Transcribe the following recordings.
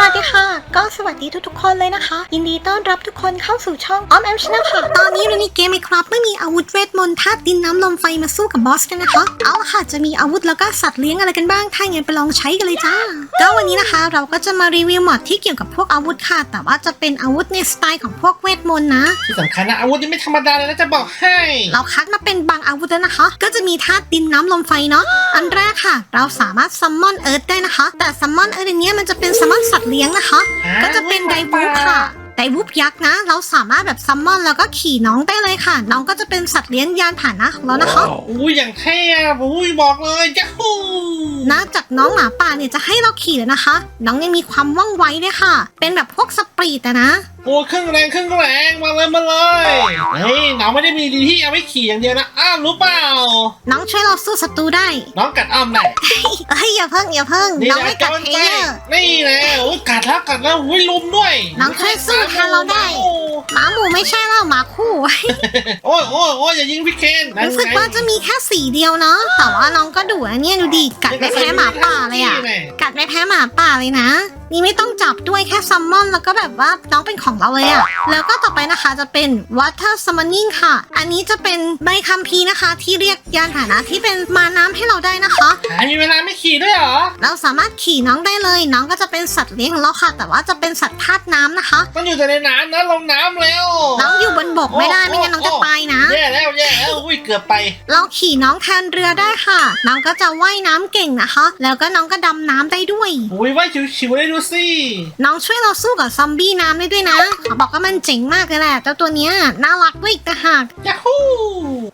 สวัสดีค่ะ ก็สวัสดีทุกๆคนเลยนะคะ ยินดีต้อนรับทุกคนเข้าสู่ช่องออมแอมชนะค่ะ ตอนนี้เราในเกมไมครับ ไม่มีอาวุธเวทมนต์ธาตุดินน้ำลมไฟมาสู้กับบอสกันนะคะ เอาละค่ะจะมีอาวุธแล้วก็สัตว์เลี้ยงอะไรกันบ้าง ถ้าอย่างนั้นไปลองใช้กันเลยจ้า ก็วันนี้นะคะ เราก็จะมารีวิวมอดที่เกี่ยวกับพวกอาวุธค่ะ แต่ว่าจะเป็นอาวุธในสไตล์ของพวกเวทมนต์นะ ที่สำคัญนะอาวุธยังไม่ธรรมดาเลยนะจะบอกให้ เราคัดมาเป็นบางอาวุธแล้วนะคะ ก็จะมีธาตุดินน้ำลมไฟเนาะ อันแรกค่ะ เราสามารถซัมมอนเอิร์ธได้นะคะ แต่ซัมมอนเอิร์ธอันเนี้ยมันจะเป็นซัมมอนสัตว์เลี้ยงนะคะ ก็จะเป็นไดวูฟค่ะไดวูฟยักษ์นะ เราสามารถแบบซัมมอนแล้วก็ขี่น้องได้เลยค่ะ น้องก็จะเป็นสัตว์เลี้ยงยานผ่านนะของเรานะคะอุ้ยอย่างเท่อะอุ้ยบอกเลยยัฮูนอกจากน้องหมาป่าเนี่ยจะให้เราขี่แล้วนะคะ น้องยังมีความว่องไวด้วยค่ะ เป็นแบบพวกสปรีดอะนะโอ้เครื่องแรงเครื่องแรงมาเลยมาเลยเฮ้ยน้องไม่ได้มีดีที่เอาไว้ขี่อย่างเดียวนะอ้าวรู้เปล่า น้องช่วยเราสู้ศัตรูได้ น้องกัดอ้อมได้เอ้ยอย่าเพิ่งอย่าเพิ่งนี่น้องแหไม่ละกัดจอนเพลใจเยอร์ นี่แหละอุ้ยกัดแล้วกัดแล้วอุ้ยลุมด้วยน้องช่วยสู้แทนเราได้ หมาหมูไม่ใช่แล้วหมาคู่ โอ้ยโอ้ยโอ้ยอย่ายิงพี่เคนนั่นรู้สึกไงว่าจะมีแค่สีเดียวเนาะแต่ว่าน้องก็ดุนะเนี่ยดูดิกัดไม่แพ้หมาป่าเลยอะนี่แหกัดไม่แพ้หมาป่าเลยนะ นี่ไม่ต้องจับด้วยแค่ซัมมอนแล้วก็แบบว่าน้องเป็นของเราเลยอะแล้วก็ต่อไปนะคะจะเป็น Water Summoning ค่ะ อันนี้จะเป็นใบคัมภีร์นะคะ ที่เรียกยานพาหนะที่เป็นมาน้ำให้เราได้นะคะ หามีเวลาไม่ขี่ด้วยเหรอ เราสามารถขี่น้องได้เลย น้องก็จะเป็นสัตว์เลี้ยงของเราค่ะ แต่ว่าจะเป็นสัตว์ธาตุน้ำนะคะ มันอยู่แต่ในน้ำนะลงน้ำแล้ว น้องอยู่บนบกไม่ได้ไม่งั้นน้องจะตายนะ แย่แล้วแย่แล้วอุ้ย เกือบไป เราขี่น้องแทนเรือได้ค่ะ น้องก็จะว่ายน้ำเก่งนะคะ แล้วก็น้องก็ดำน้ำได้ด้วยอุ้ยว่าชิวๆเลยดูสิ น้องช่วยเราสู้กับซอมบี้น้ำได้ด้วยนะเขาบอกว่ามันเจ๋งมากเลยแหละเจ้าตัวเนี้ยน่ารักด้วยอีกต่างหากยาฮู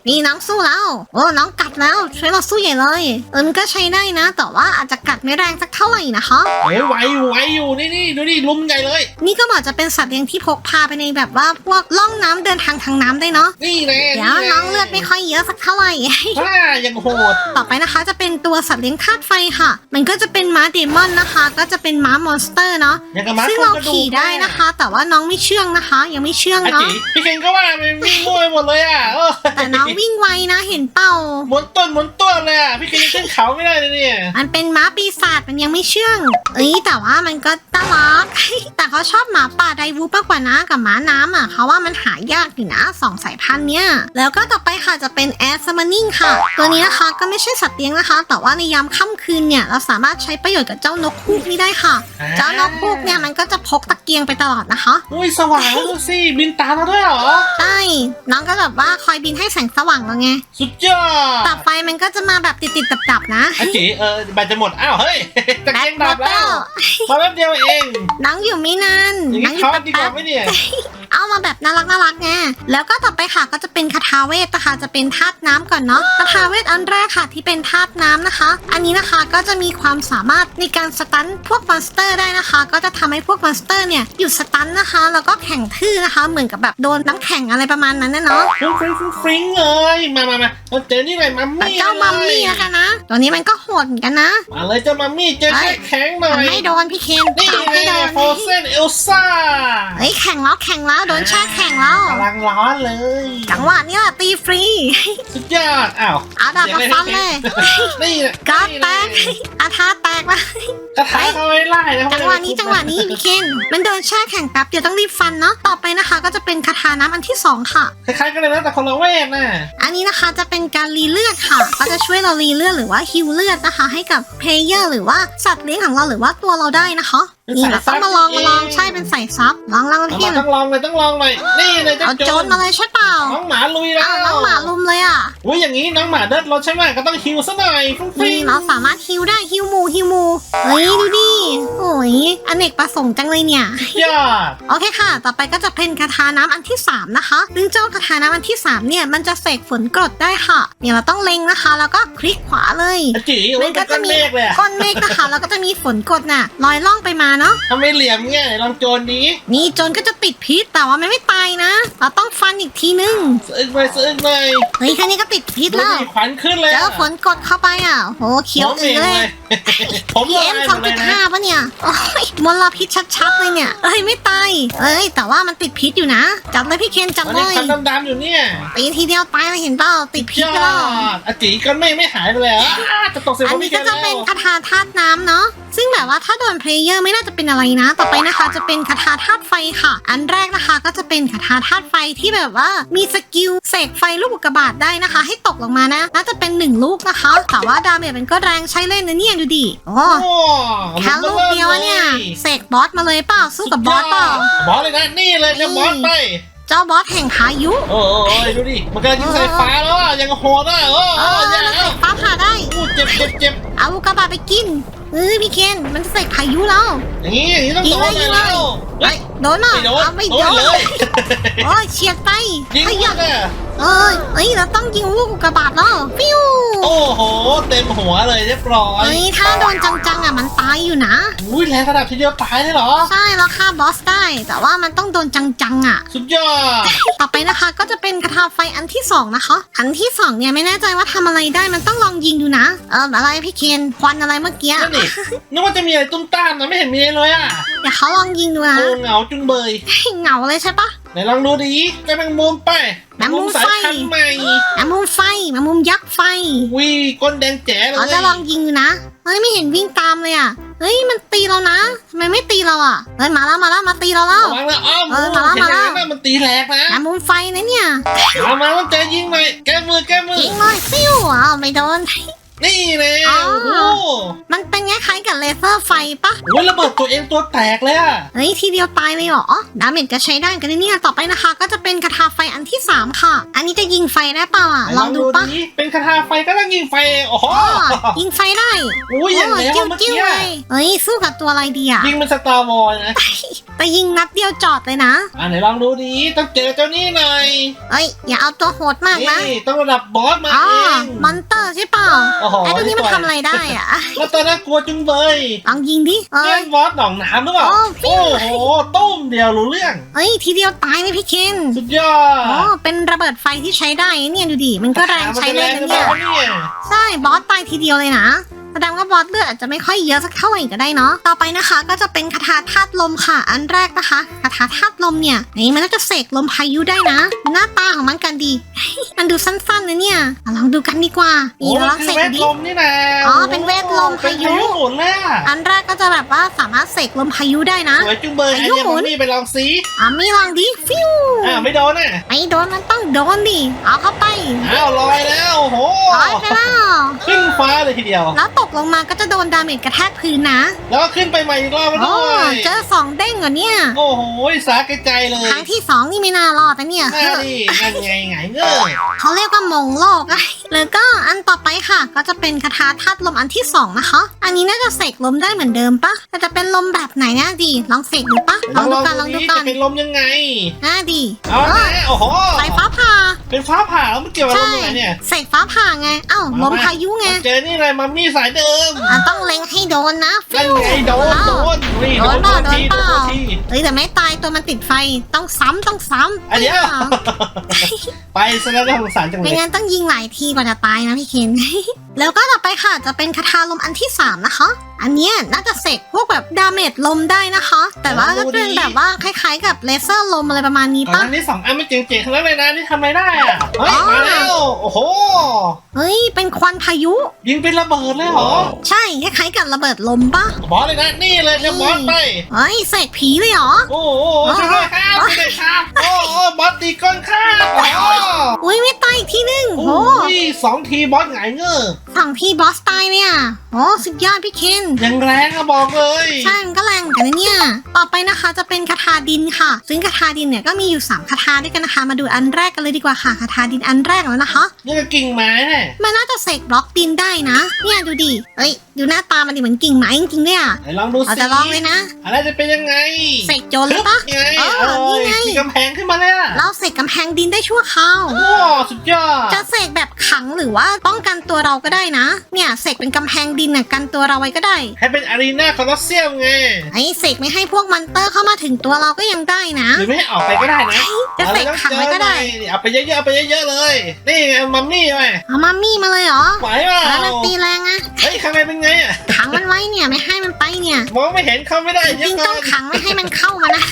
นี่น้องสู้แล้ว โอ้น้องกัดแล้ว ช่วยเราสู้ใหญ่เลยเออมันก็ใช้ได้นะ แต่ว่าอาจจะกัดไม่แรงสักเท่าไหร่นะคะเฮ้ยไหวอยู่ไหวอยู่นี่นี่ดูดิลุมใหญ่เลย นี่ก็เหมาะจะเป็นสัตว์เลี้ยงที่พกพาไปในแบบว่าพวกล่องน้ำเดินทางทางน้ำได้เนาะนี่แน่เดี๋ยวน้องเลือดไม่ค่อยเยอะสักเท่าไหร่ว้ายังโหดต่อไปนะคะจะเป็นตัวสัตว์เลี้ยงธาตุไฟค่ะ มันก็จะเป็นม้าเดมอนนะคะ ก็จะเป็นม้ามอนสเตอร์เนาะ ยังกับม้าซึ่งโครเรางกระดูกขี่ได้นะคะ แต่ว่าน้องไม่เชื่องนะคะ ยังไม่เชื่องอาเนาะ จิพี่เคนก็ว่ามันวิ่งมั่วไปหมดเลยอะเออแต่น้องวิ่งไวนะเห็นเป้าหมุนต้นหมุนต้นเลยอะพี่เคนยังขึ้นเขาไม่ได้เลยเนี่ยมันเป็นม้าปีศาจมันยังไม่เชื่องเอ้ยแต่ว่ามันก็น่ารักแต่เขาชอบหมาป่าไดวูมากกว่านะกับหมาน้ำอะเขาว่ามันหายากอยู่นะสองสายพันธุ์เนี้ยแล้วก็ต่อไปค่ะจะเป็นแอร์ซัมมนิ่งค่ะ ตัวนี้นะคะก็ไม่ใช่สัตว์เลี้ยงนะคะ แต่ว่าในยามค่ำคืนเนี่ยเราสามารถใช้ประโยชน์กับเจ้านกคูกนี่ได้ค่ะ เจ้านกคูกเนี่ยมันก็จะพกตะเกียงไปตลอดนะคะ อุ้ยสว่างแล้วดูสิบินตามเราด้วยเหรอ ใช่ น้องก็แบบว่าคอยบินให้แสงสว่างเราไงสุดยอแต่ดไฟมันก็จะมาแบบติดๆดับๆนะอาจิเออแบตจะหมด อ้าว เฮ้ยตะแบเกียตงหมดับดแล้แล้ววมาแป๊บเดียวเอง น้องอยู่ไม่นานอย่างน้อนี้งอยู่ช็อตดีกแป๊ว่าบไหมเนี่ยๆ เอามาแบบน่ารักน่ารักไงแล้วก็ต่อไปค่ะก็จะเป็นคาถาเวทนะคะจะเป็นธาตุน้ำก่อนเนาะคาถาเวทอันแรกค่ะที่เป็นธาตุน้ำนะคะ อันนี้นะคะก็จะมีความสามารถในการสตันพวกมอนสเตอร์ได้นะคะ ก็จะทำให้พวกมอนสเตอร์เนี่ยหยุดสตันนะคะ แล้วก็แข็งทื่อนะคะ เหมือนกับแบบโดนน้ำแข็งอะไรประมาณนั้นนะเนาะฟริ้งฟริ้งฟริ้งฟริ้งเลยมามามาเราเจอนี่เลยมัมแต่มี่เจ้ามัมมี่นะคะนะตัวนี้มันก็โหดเหมือนกันนะมาเลยเจ้ามัมมี่เจอแค่แข็งหน่อมันยไม่โดนพี่เคนนี่เอาไงไม่โดนโฟเซนเอลซ่าเฮ้ยแข่งแล้วแข่งแล้วโดนแช่แข่งแล้วกำลังร้อนเลย จังหวะนี้แหละตีฟรีสุดยอดอ้าวเอาดาบมาฟันเลยนี่แหละก็แตกอาทาแตกแล้วคาถาเขาไม่ไล่นะจังหวะนี้จังหวะนี้พี่เคนมันเดินแช่แข่งแป๊บเดียวต้องรีบฟันเนาะต่อไปนะคะ ก็จะเป็นคาถาน้ำอันที่สองค่ะคล้ายๆกันเลยนะแต่คนละเวทน่ะอันนี้นะคะจะเป็นการรีเลือดค่ะ ก็จะช่วยเรารีเลือดหรือว่าฮิวเลือดนะคะ ให้กับเพลเยอร์หรือว่าสัตว์เลี้ยงของเราหรือว่าตัวเราได้นะคะนี่เราต้องมาลองมาลองใช่เป็นใส่ซับลองลองเอาพี่มาต้องลองเลยต้องลองหน่อยนี่เลยเจ้าเอาโจโจรรมาเลยใช่เปล่าน้องหมาลุยแล้วอ้าวน้องหมาลุมเลยอะอุ้ยอย่างนี้น้องหมาเดินรถใช่ไหมก็ต้องฮิวซะหน่อยฟรุ้งฟริ้นี่งเราสามารถฮิวได้ฮิวหมูฮิวหมูเฮ้ยดูดิโอ้ยอเนกประสงค์จังเลยเนี่ย ยอดโอเคค่ะ ต่อไปก็จะเป็นคาถาน้ำอันที่ 3 นะคะซึ่งเจ้าคาถาน้ำอันที่ 3 เนี่ย มันจะเสกฝนกรดได้ค่ะ เนี่ยเราต้องเล็งนะคะ แล้วก็คลิกขวาเลยอาจิโอ้มัยก็เป็นก้อนเมฆเลยอะก้อนเมฆนะคะ แล้วก็จะมีฝนกรดน่ะลอยล่องไปมาเนาะทำไมเหลี่ยมไงลองโจรนี้นี่โจนก็จะติดพิษแต่ว่ามันไม่ตายนะ เราต้องฟันอีกทีนึงสึกเลยสึกเลยเฮ้ยแค่นี้ก็ติดพิษดูแล้วดิขวัญขึ้นเลยเจอฝนกรดเข้าไปอะโหเขียวผมอืเอองเลย ผมพีละเอ็มลายสองหมจุดดเลยห้านะปะเนี่ยโอ้ยมลพิษชัดๆเลยเนี่ยเอ้ยไม่ตายเอ้ยแต่ว่ามันติดพิษอยู่นะจับเลยพี่เคนจับมันเลยังยควันดำๆอยู่เนี่ยตีทีเดียวตายเลยเห็นเปล่าติดพิษยอไปแล้วดอาจิก้อนเมฆไม่หายไปเลยอะอะจะตกใส่อัผนมนี้พี่ก็แกจะแล้เป็นวคาถาธาตุน้ำเนาะซึ่งแบบว่าถ้าโดนเพลเยอร์ไม่น่าจะเป็นอะไรนะ ต่อไปนะคะจะเป็นคาถาธาตุไฟค่ะ อันแรกนะคะก็จะเป็นคาถาธาตุไฟที่แบบว่ามีสกิลเสกไฟลูกอุกกาบาตได้นะคะ ให้ตกลงมานะ น่าจะเป็นหนึ่งลูกนะคะ แต่ว่าดาเมจมันก็แรงใช้เล่นนะเนี่ยดูดิโอ้โอ้แค่ลูกเดียวอะเนี่ยเสกบอสมาเลยเปล่าสู้กับบอสเปล่า บอสเลยนะนี่เลยเรียกบอสไป เจ้าบอสแห่งพายุ โอ้โอ้ยดูดิมันกำลังยิงสายฟ้าแล้วอะยังโหดอะโอ้เอโอ้อยอย่าแล้วแล้เสวกฟ้าผ่าได้อู้เจ็บเจ็บเจ็บเอาลูกกระบาไปกิน เออพี่เคนมันจะเสกพายุแล้วอย่างนี้อย่างนี้ต้องโดนเลยแล้วเฮ้ยโดนเหรอไม่โดนเอาไม่โดโดนนเลยโอ้ยเฉียดไปยิงเฮ้ยมันอะเอ้ยเอ้ยเราต้องยิงลูกอุกกาบาตแล้วฟิวโอ้โห เต็มหัวเลยเรียบร้อยเฮ้ยถ้าโดนจังๆอะมันตายอยู่นะอุ้ยแรงระดับทีเดียวตายเลยเหรอ ใช่แล้วฆ่าบอสได้ แต่ว่ามันต้องโดนจังๆอะ สุดยอด ต่อไปนะคะก็จะเป็นกระทาไฟอันที่สองนะคะ อันที่สองเนี่ยไม่แน่ใจว่าทำอะไรได้มันต้องลองยิงดูนะ เอออะไรพี่เคนควันอะไรเมื่อกี้นั่นดินึกว่าจะมีอะไรตุ้มตามนะไม่เห็นมีเลยอะเดี๋ยวเขาลองยิงดูนะโอ้เหงาจุงเบยเหงาเลยใช่ปะไหนลองดูดิแกแมงมุมไป แมงมุมสายไฟ พันธุ์ใหม่แมงมุมไฟแมงมุมยักษ์ไฟวิก้นแดงแจ๋เลเรายจะลองยิงดูนะเฮ้ยไม่เห็นวิ่งตามเลยอะเฮ้ยมันตีเรานะทำไมไม่ตีเราอะเฮ้ยมาแล้วมาแล้วมาตีเราแล้ว ระวังนะอ้อมเออมาแล้วเห็นอย่างนั้นมาแล้วนะมันตีแหลกนะแมงมุมไฟนะเนี่ย มามาต้องเจอยิงหน่อยแก้มือแก้มือยิงเลยฟิวอ้าวไม่โดน นี่เลยอ๋อ โอ้โหมันเป็นคล้ายๆกับเลเซอร์ไฟปะโอ้ยระเบิดตัวเองตัวแตกเลยอะเฮ้ยทีเดียวตายเลยเหรอดาเมจก็ใช้ได้กันนะเนี่ยต่อไปนะคะ ก็จะเป็นกระทาไฟอันที่ 3 ค่ะ อันนี้จะยิงไฟได้เปล่าอะลองดูปะดิเป็นคาถาไฟก็ต้องยิงไฟโอ้โหอ๋อยิงไฟได้อุ้ยอย่างโอ้แล้วจิ้วเมื่อจิ้วกี้เลยเฮ้ยสู้กับตัวอะไรดีอะยิงเป็นสตาร์วอลนะแต่ยิงนัดเดียวจอดเลยนะอะไหนลองดูดิต้องเจอเจ้านี่หน่อยเอ้ยอย่าเอาตัวโหดมากนะนี่ต้องระดับบอสมาอ๋อเองมอนเตอร์ใช่เปล่าโอ้โหไอ้ตัวนี้มันทำอะไรได้อะแล้วตอนนั้นกลัวจุงเบยลองยิงดิเอ้เล่ยนบอสหนองน้ำหรือเปล่า โอ้ฟิโอ้วโหตุ้มเดียวรู้เรื่อง เอ้ยทีเดียวตายเลยพี่เคนสุดยอดอ๋อเป็นระเบิดไฟที่ใช้ได้เนี่ยดูดิมันก็แรงใช้เล่นนะเนี่ยมันจะแรงหรือเปล่าเนี่ย ใช่บอสตายทีเดียวเลยนะ แสดงว่าบอสเลือดอาจจะไม่ค่อยเยอะสักเท่าไหร่ก็ได้เนาะ ต่อไปนะคะก็จะเป็นคาถาธาตุลมค่ะ อันแรกนะคะ คาถาธาตุลมเนี่ยนี่มันก็จะเสกลมพายุได้นะดูหน้าตาของมันกันดี มันดูสั้นๆนะเนี่ยเอาลองดูกันดีกว่านี่โอ้เราลมัองนเสคือกเวดูทดิ ลมนี่นะอ๋อเป็นเวทลมพายุ เป็นพายุหมุนเลยอะอันแรกก็จะแบบว่าสามารถเสกลมพายุได้นะ สวยจุงเบยพาไอ้ยุเนี่ยหมุมัน นนี่ไปลองซีอะไม่ลองดิฟิวอ่าไม่โดนอะไม่โดนมันต้องโดนดิเอาเข้าไปอ้าวลอยแล้วโอ้โหร้อยไปแล้ว ขึ้นฟ้าเลยทีเดียว แล้วตกลงมาก็จะโดนดาเมจกระแทกพื้นนะแล้วก็ขึ้นไปใหม่อีกรอบมาโอ้ด้วยเจอสองเด้งเหรอเนี่ย โอ้โหสาแก่ใจเลยครั้งที่สองนี่ไม่น่ารอดนะเนี่ย น่าดินั่นไงไงเงื้อเขาเรียกว่ามงโลกอะ แล้วก็อันต่อไปค่ะ ก็จะเป็นคาถาธาตุลมอันที่สองนะคะ อันนี้น่าจะเสกลมได้เหมือนเดิมปะแต่จะเป็นลมแบบไหนนะดี ลองเสกดูปะลองดูกันลองดูดิกัจะนเป็นลมยังไง น่าดีเอาเอละอโอ้โหไฟฟ้าผ่า เป็นฟ้าผ่าแล้วมันเกี่ยวกับลใช่มยังไงเนี่ยเสกฟ้าผ่าไงเอ้าลมพายุไงเจอนี่เลยมัมมี่สายเดิมอะต้องเล็งให้โดนนะนั่นไงโดนโดนนี่โดโดนนเปล่าโดนทีโดนเปโดล่านทีเฮ้ยแต่ไม่ตายตัวมันติดไฟต้องซ้ำต้องซ้ำอันเดียวไปซะแล้วน่าสงสารจังเลไม่ยงั้นต้องยิงหลายทีกว่าจะตายนะพี่เคนแล้วก็ต่อไปค่ะจะเป็นคาถาลมอันที่ 3 นะคะ อันเนี้ยน่าจะเสกพวกแบบดาเมจลมได้นะคะ แต่ว่าก็เป็นแบบว่าคล้ายๆ กับเลเซอร์ลมอะไรประมาณนี้ก่อนปะหน้านี้สองอันไม่เจ๋งๆทั้งนั้นเลยนะนี่ทำอะไรได้อะเฮ้ยอ๋อมาแล้วโอ้โห เฮ้ย เป็นควันพายุ ยิงเป็นระเบิดเลยเหรอใช่คล้ายๆกับระเบิดลมปะบอสเลยนะนี่เลยเรียกบอสไปเฮ้ยเสกผีเลยเหรอ โอ้โหช่วยด้วยครับช่วยด้วยครับโอ้โหบอสตีก้นข้ามโอ้โหอุ้ยไม่ตายอีกทีนึงโอ้โอ้ยสองทีบอสหงายเงื้อส องทีบอสตายเนี่ยโอ้สุดยอดพี่เคนยังแรงอะบอกเลยใช่มันก็แรงเหมือนกันนะเนี่ย ต่อไปนะคะจะเป็นคาถาดินค่ะ ซึ่งคาถาดินเนี่ยก็มีอยู่3คาถาด้วยกันนะคะ มาดูอันแรกกันเลยดีกว่าค่ะคาถาดินอันแรกแล้วนะคะนี่ก็กิ่งไม้แน่มันน่าจะเสกบล็อกดินได้นะ เนี่ยดูดิเอ้ยดูหน้าตามันดิเหมือนกิ่งไม้จริงๆเนี่ยไหนลองดูเราสิจะลองเลยนะอะไรจะเป็นยังไงเสกโจรเลยปะไงเออเอ้นี่ยไงมีกำแพงขึ้นมาเลยอะเราเสกกำแพงดินได้ชั่วคราวโอ้สุดยอดจะเสกแบบขังหรือว่าป้องกันตัวเราก็ได้นะ เนี่ยเสกเป็นกำแพงดินน่ะกันตัวเราไว้ก็ได้ ให้เป็นอารีนาคอลอสเซียมไง ไอ้เสกไม่ให้พวกมอนเตอร์เข้ามาถึงตัวเราก็ยังได้นะ หรือไม่ให้ออกไปก็ได้นะจะเสกขังไว้ก็ได้นี่เอาไปเยอะๆเอาไปเยอะๆเลย นี่ไงมัมมี่ไปเอามามี่มาเลยเหรอไหวเปล่าแล้วมันตีแรงอะเฮ้ยข้างในเป็นไงอะขังมันไว้เนี่ยไม่ให้มันไปเนี่ยมองไม่เห็นเข้าไม่ได้จเยริอะงๆเกิต้องนขังไม่ให้มันเข้ามานะ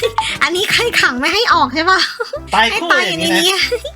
อันนี้ใครขังไม่ให้ออกใช่ปะตายให้คู่ตายออยู่ย่างในนี้นะนี้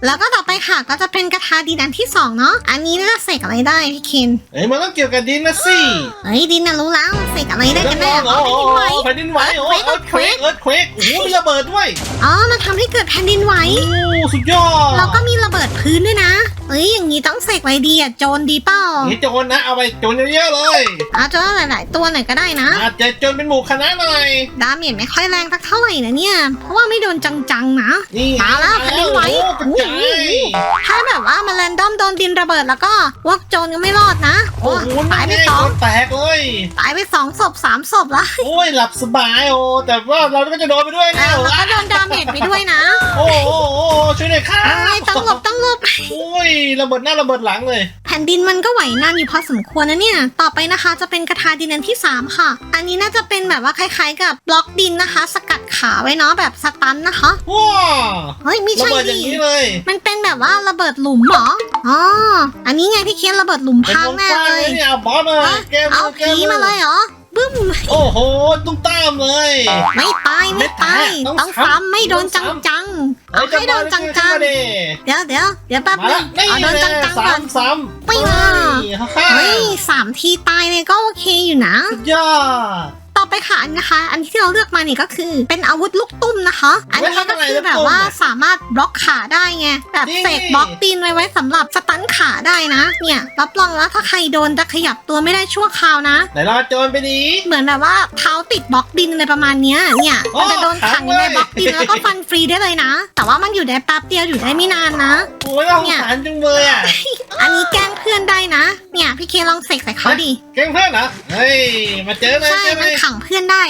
แล้วก็ต่อไปค่ะก็จะเป็นกระทาดินอันที่สองเนาะ อันนี้น่าจะเสกอะไรได้พี่เคนเอ้ยมันต้องเกี่ยวกับดินนะสิเฮ้ยดินน่ะรู้แล้วเสกอะไรได้กันแน่โอ้อ๋อโหแผ่นดินไหวแผ่นดินไหวโอ้เอิร์ธเควกเอิร์ธเควกโอ้โหมีระเบิดด้วยอ๋อมันทำให้เกิดแผ่นดินไหว โอ้สุดยอด แล้วก็มีระเบิดพื้นด้วยนะ เอ้ยอย่างนี้ต้องเสกอะไรดีอะโจรดีเปล่านี่โจรนะเอาไปโจรเยอะๆเลยอาโจรหลายๆตัวหน่อยก็ได้นะอาจจะโจรเป็นหมู่คณะหน่อยดาเมจไม่ค่อยแรงสักเท่าไหร่นะเนี่ย เพราะว่าไม่โดนจังๆนะนี่ไงมาแล้วแผ่นดินไหวโอ้โหกระจายถ้าแบบว่ามันแรนดอมโดนดินระเบิดแล้วก็พวกโจรก็ไม่รอดนะโอ้โหตายไปนี่สองแตกเลยตายไปสองศพสามศพละโอ้ยหลับสบายโอ้แต่ว่าเราก็จะโดนไปด้วยนะอ่าแล้วก็โดนดาเมจไปด้วยนะ โอ้โหโอ้โหช่วยหน่อยค่ะเอ้ยต้องหลบต้องหลบโอ้ยระเบิดหน้าระเบิดหลังเลย แผ่นดินมันก็ไหวนานอยู่พอสมควรนะเนี่ย ต่อไปนะคะจะเป็นกระทาดินอันที่ 3 ค่ะ อันนี้น่าจะเป็นแบบว่าคล้ายๆ กับบล็อกดินนะคะ สกัดขาไว้เนาะแบบสตันนะคะ ว้าเฮ้ยไม่ระใช่เบิดอดิย่างนี้เลยมันเป็นแบบว่าระเบิดหลุมเหรอ อ๋อ อันนี้ไงพี่เคียนระเบิดหลุมเป็นพังวงแน่กว้างเลเลยยเนี่ยเอาบอสมาฮะแก้มืเอาอแก้ผีมือมาเลยเหรอบึ้ มโอ้โห ตุ้มตามเลย ไม่ตายไม่ตายไม่ตายต้ต้องซ้ำไม่โดนจังจังๆเอาให้โดนจังจังมาดิๆเดี๋ยวเดี๋ยวเดี๋ยวแป๊บมานึแล้วงเอาโดนจังจังๆก่อนซ้ำไม่มาเฮ้ยสามทีตายเลยก็โอเคอยู่นะยอด ไปค่ะอันนะคะ อันที่เราเลือกมานี่ก็คือ เป็นอาวุธลูกตุ้มนะคะ อันนี้ก็คือแบบว่าสามารถบล็อกขาได้ไงแบบเสกบล็อกตีนไว้ไว้สำหรับสตันขาได้นะ เนี่ยรับรองแล้วถ้าใครโดนจะขยับตัวไม่ได้ชั่วคราวนะไหนรอโจรไปดีเหมือนแบบว่าเท้าติดบล็อกดินอะไรประมาณเนี้ยเนี่ยโอ้มันจะโดนขังอยู่ในขังเลยบล็อกดินแล้วก็ฟันฟรีได้เลยนะ แต่ว่ามันอยู่ได้แป๊บเดียวอยู่ได้ไม่นานนะโอ้ยน่าสงสารจังเลยอะอันนี้แกล้งเพื่อนได้นะ เนี่ยพี่เคลองเสกใส่เขาดิแกล้งเพื่อนเหรอเฮ้ยมาเจอเลยใช่เจอเลมันยขังเพื่อนได้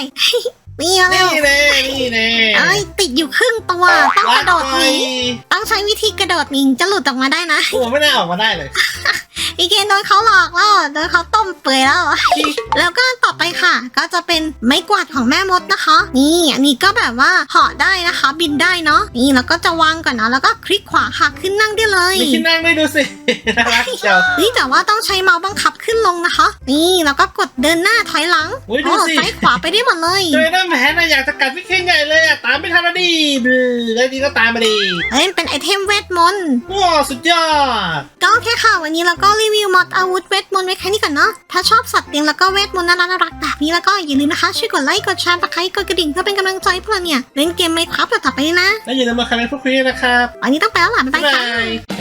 นี่มาเร็วนี่แน่นี่แน่เอ้ยติดอยู่ครึ่งตัว ต้องกระโดดหนีต้องใช้วิธีกระโดดหนีจะหลุดออกมาได้นะโอ้ไม่น่าออกมาได้เลยอีเกนโดนเขาหลอกแล้วโดนเขาต้มเปื่อยแล้ว แล้วก็ต่อไปค่ะ ก็จะเป็นไม้กวาดของแม่มดนะคะ นี่อันนี้ก็แบบว่าเหาะได้นะคะ บินได้เนาะนี่แล้วก็จะวางก่อนนะแล้วก็คลิกขวาค่ะขึ้นนั่งได้เลยมีที่นั่งด้วยดูสิน่ารักเชียวนี่แต่ว่าต้องใช้เมาส์บังคับขึ้นลงนะคะ นี่แล้วก็กดเดินหน้าถอยหลังโอ้ยดูสิ ซ้ายขวาไปได้หมดเลย เจอน้ำแผนนะอยากจะกัดพี่เคนใหญ่เลยอะตามไม่ทันแล้วดิบลือแล้วดีก็ตามมาดีเอ้ยเป็นไอเทมเวทมนต์ ว้าวสุดยอด ก็โอเคค่ะ วันนี้เราก็รีวิวมอดอาวุธเวทมนต์ไว้แค่นี้ก่อนเนาะ ถ้าชอบสัตว์เลี้ยงแล้วก็เวทมนต์น่ารักๆแบบนี้แล้วก็อย่าลืมนะคะ ช่วยกดไลค์ กดแชร์ตะไคร้กดกระดิ่งเพื่อเป็นกำลังใจให้พวกเราเนี่ย เล่นเกมไมค์ครับต่อไปเลยนะ แล้วอย่าลืมมาคอมเมนต์พูดคุยด้วยนะครับวันนี้ต้องไปแล้วล่ะบ๊ายบ๊ายบายบาค่ะ ย